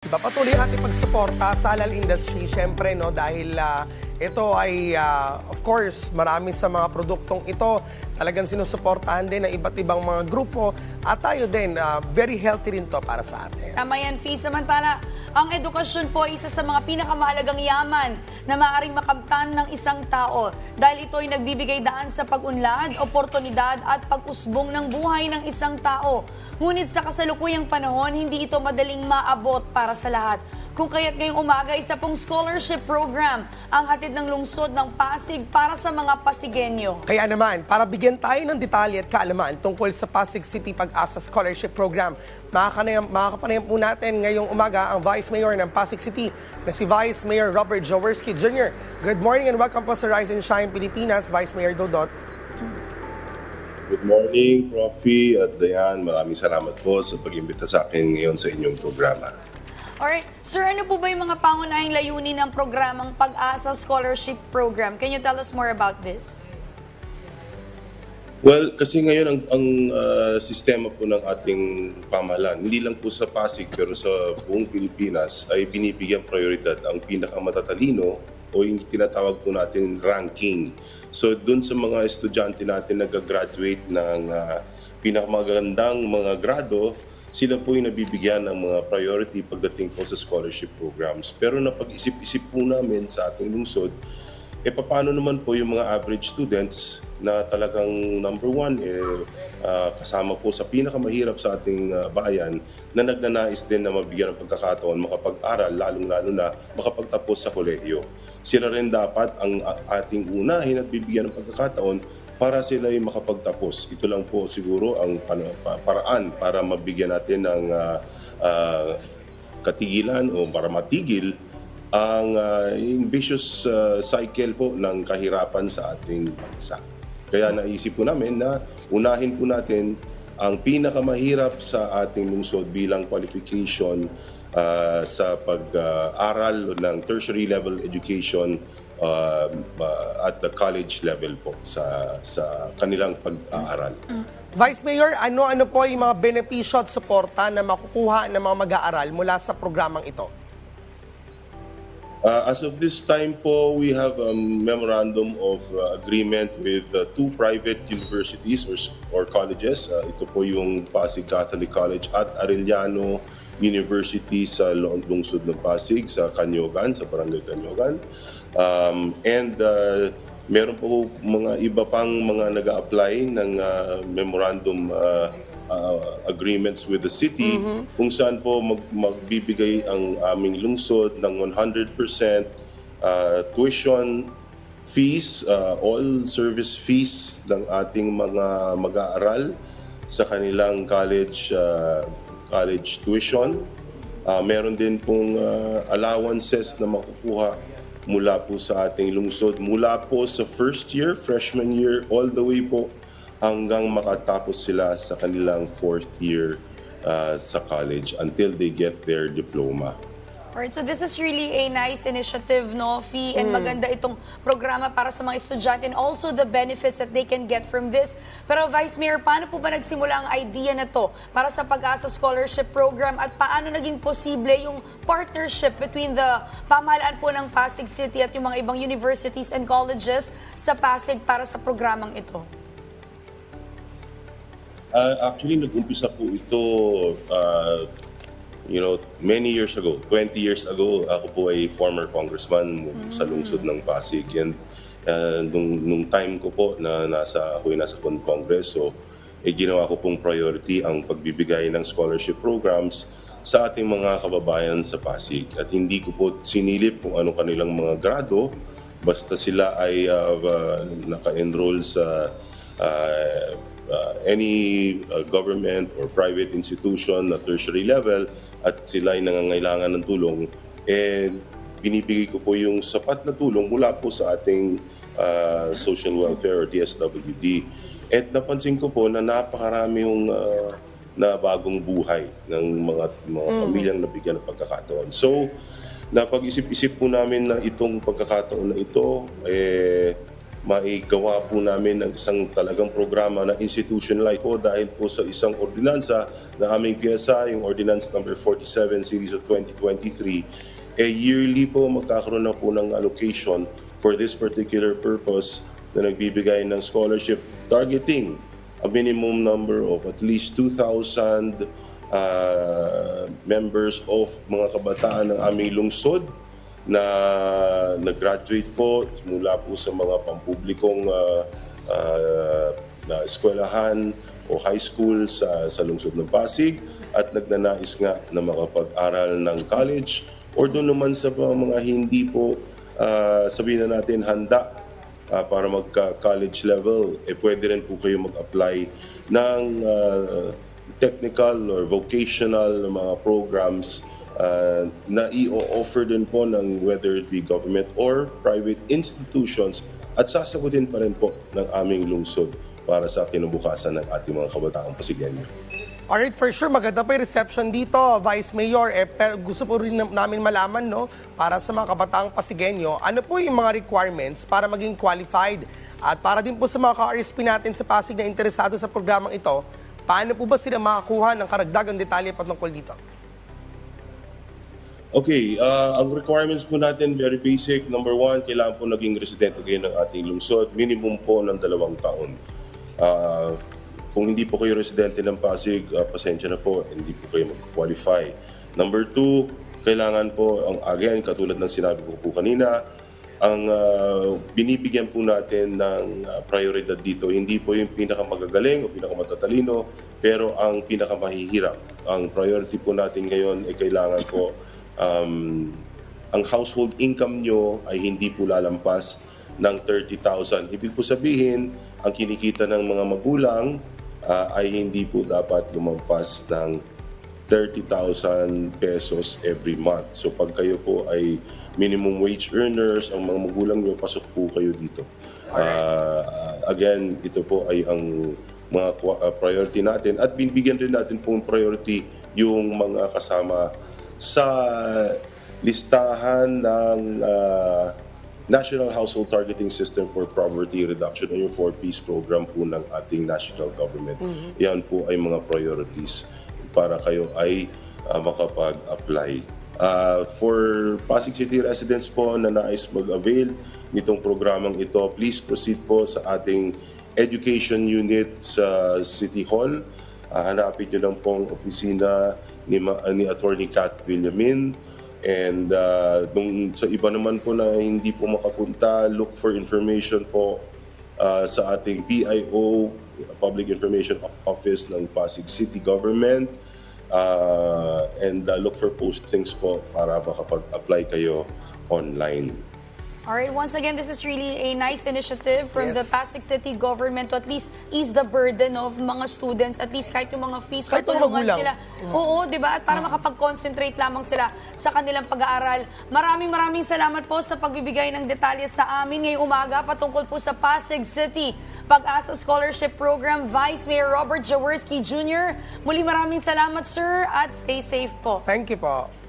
Diba, patuloy ang ating pagsuporta sa halal industry, syempre, no, dahil ah, ito ay, ah, of course, marami sa mga produktong ito talagang sinusuportahan din ng iba't ibang mga grupo at tayo din, ah, very healthy rin to para sa atin. Tama yan, Fee. Samantala, ang edukasyon po ay isa sa mga pinakamahalagang yaman na maaaring makamtan ng isang tao dahil ito ay nagbibigay daan sa pag-unlad, oportunidad at pag-usbong ng buhay ng isang tao. Ngunit sa kasalukuyang panahon, hindi ito madaling maabot para sa lahat. Kung kaya't ngayong umaga, isa pong scholarship program ang hatid ng lungsod ng Pasig para sa mga Pasigenyo. Kaya naman, para bigyan tayo ng detalye at kaalaman tungkol sa Pasig City Pag-asa Scholarship Program, makakapanayam po natin ngayong umaga ang Vice Mayor ng Pasig City na si Vice Mayor Robert Jaworski Jr. Good morning and welcome po sa Rise and Shine Pilipinas, Vice Mayor Dodot. Good morning, Profi at Dayan. Maraming salamat po sa pag-imbita sa akin ngayon sa inyong programa. Alright, sir, ano po ba yung mga pangunahing layunin ng programang Pag-asa Scholarship Program? Can you tell us more about this? Well, kasi ngayon ang, ang ah, sistema po ng ating pamahalaan, hindi lang po sa Pasig pero sa buong Pilipinas ay binibigyan prioridad ang pinakamatatalino o yung tinatawag po natin ranking. So doon sa mga estudyante natin nag-graduate ng ah, pinakamagandang mga grado, sila po yung nabibigyan ng mga priority pagdating po sa scholarship programs. Pero napag-isip-isip po namin sa ating lungsod, e paano naman po yung mga average students na talagang number one, eh, ah, kasama po sa pinakamahirap sa ating ah, bayan na nagnanais din na mabigyan ng pagkakataon makapag-aral, lalong-lalo na makapagtapos sa kolehiyo. Sila rin dapat ang ating unahin at bibigyan ng pagkakataon para sila ay makapagtapos. Ito lang po siguro ang paraan para mabigyan natin ng ah, ah, katigilan o para matigil ang uh, vicious uh, cycle po ng kahirapan sa ating bansa. Kaya naisip po namin na unahin po natin ang pinakamahirap sa ating lungsod bilang qualification uh, sa pag-aral ng tertiary level education uh, uh, at the college level po sa sa kanilang pag-aaral. Vice Mayor, ano-ano po yung mga benepisyo at suporta na makukuha ng mga mag-aaral mula sa programang ito? Uh, as of this time po, we have a memorandum of uh, agreement with uh, two private universities or, or colleges. Uh, ito po yung Pasig Catholic College at Arellano University sa Lo- lungsod ng Pasig, sa Kanyogan, sa Barangay Kanyogan. Um, and uh, meron po mga iba pang mga nag apply ng uh, memorandum uh, uh, agreements with the city kung saan po mag, magbibigay ang aming lungsod ng 100% uh, tuition fees, uh, all service fees ng ating mga mag-aaral sa kanilang college uh, college tuition. Uh, meron din pong uh, allowances na makukuha mula po sa ating lungsod, mula po sa first year, freshman year, all the way po hanggang makatapos sila sa kanilang fourth year uh, sa college until they get their diploma. Alright, so this is really a nice initiative, no, Fee? And maganda itong programa para sa mga estudyante and also the benefits that they can get from this. Pero Vice Mayor, paano po ba nagsimula ang idea na to para sa Pag-asa Scholarship Program at paano naging posible yung partnership between the pamahalaan po ng Pasig City at yung mga ibang universities and colleges sa Pasig para sa programang ito? Uh, actually, nag-umpisa po ito, uh, you know, many years ago. 20 years ago, ako po ay former congressman sa lungsod ng Pasig. And uh, nung, nung time ko po na nasa, ako ay nasa con- Kongreso, eh, ginawa ko pong priority ang pagbibigay ng scholarship programs sa ating mga kababayan sa Pasig. At hindi ko po sinilip kung ano kanilang mga grado, basta sila ay uh, uh, naka-enroll sa uh, uh, any uh, government or private institution na tertiary level at sila ay nangangailangan ng tulong, eh, binibigay ko po yung sapat na tulong mula po sa ating uh, social welfare or DSWD. At napansin ko po na napakarami yung uh, na bagong buhay ng mga mga pamilyang nabigyan ng pagkakataon. So, napag-isip-isip po namin na itong pagkakataon na ito, eh, maigawa po namin ng isang talagang programa na institutionalized po dahil po sa isang ordinansa na aming piyasa, yung Ordinance number 47 Series of 2023, eh yearly po magkakaroon na po ng allocation for this particular purpose na nagbibigay ng scholarship targeting a minimum number of at least 2,000 uh, members of mga kabataan ng aming lungsod na nag-graduate po mula po sa mga pampublikong uh, uh, na eskwelahan o high school sa, sa lungsod ng Pasig at nagnanais nga na makapag-aral ng college. Or doon naman sa mga hindi po uh, sabihin na natin handa ah, para magka-college level, eh pwede rin po kayo mag-apply ng ah, technical or vocational na mga programs ah, na i-offer din po ng whether it be government or private institutions at sasagutin pa rin po ng aming lungsod para sa kinabukasan ng ating mga kabataang Pasigenyo. Alright, for sure, maganda pa yung reception dito, Vice Mayor. Eh, pero gusto po rin nam- namin malaman, no, para sa mga kabataang Pasigenyo, ano po yung mga requirements para maging qualified? At para din po sa mga ka-RSP natin sa Pasig na interesado sa programang ito, paano po ba sila makakuha ng karagdagang detalye patungkol dito? Okay, uh, ang requirements po natin very basic. Number one, kailangan po naging residente kayo ng ating lungsod, minimum po ng dalawang taon. Uh, kung hindi po kayo residente ng Pasig, uh, pasensya na po, hindi po kayo mag-qualify. Number two, kailangan po, ang again, katulad ng sinabi ko po kanina, ang uh, binibigyan po natin ng uh, prioridad dito, hindi po yung pinakamagagaling o pinakamatatalino, pero ang pinakamahihirap. Ang priority po natin ngayon ay kailangan po um, ang household income nyo ay hindi po lalampas ng 30,000. Ibig po sabihin, ang kinikita ng mga magulang ah, ay hindi po dapat lumampas ng 30,000 pesos every month. So pag kayo po ay minimum wage earners, ang mga magulang nyo, pasok po kayo dito. Ah, again, ito po ay ang mga ah, priority natin at binibigyan rin natin pong priority yung mga kasama sa listahan ng ah, National Household Targeting System for Poverty Reduction o yung 4Ps program po ng ating national government. Yan po ay mga priorities para kayo ay ah, makapag-apply. Ah, for Pasig City residents po na nais mag-avail nitong programang ito, please proceed po sa ating education unit sa City Hall. Ah, hanapin nyo lang pong opisina ni, Ma- ni Attorney Kat Villamin. And uh, nung sa iba naman po na hindi po makapunta, look for information po uh, sa ating PIO, Public Information Office ng Pasig City Government. Uh, and uh, look for postings po para makapag-apply kayo online. Alright, once again, this is really a nice initiative from the Yes. Pasig City government to at least ease the burden of mga students, at least kahit yung mga fees, Kahit matulungan sila. Oo, di ba? At para makapag-concentrate lamang sila sa kanilang pag-aaral. Maraming maraming salamat po sa pagbibigay ng detalye sa amin ngayong umaga patungkol po sa Pasig City Pag-asa Scholarship Program Vice Mayor Robert Jaworski Jr. Muli maraming salamat, sir, at stay safe po. Thank you po.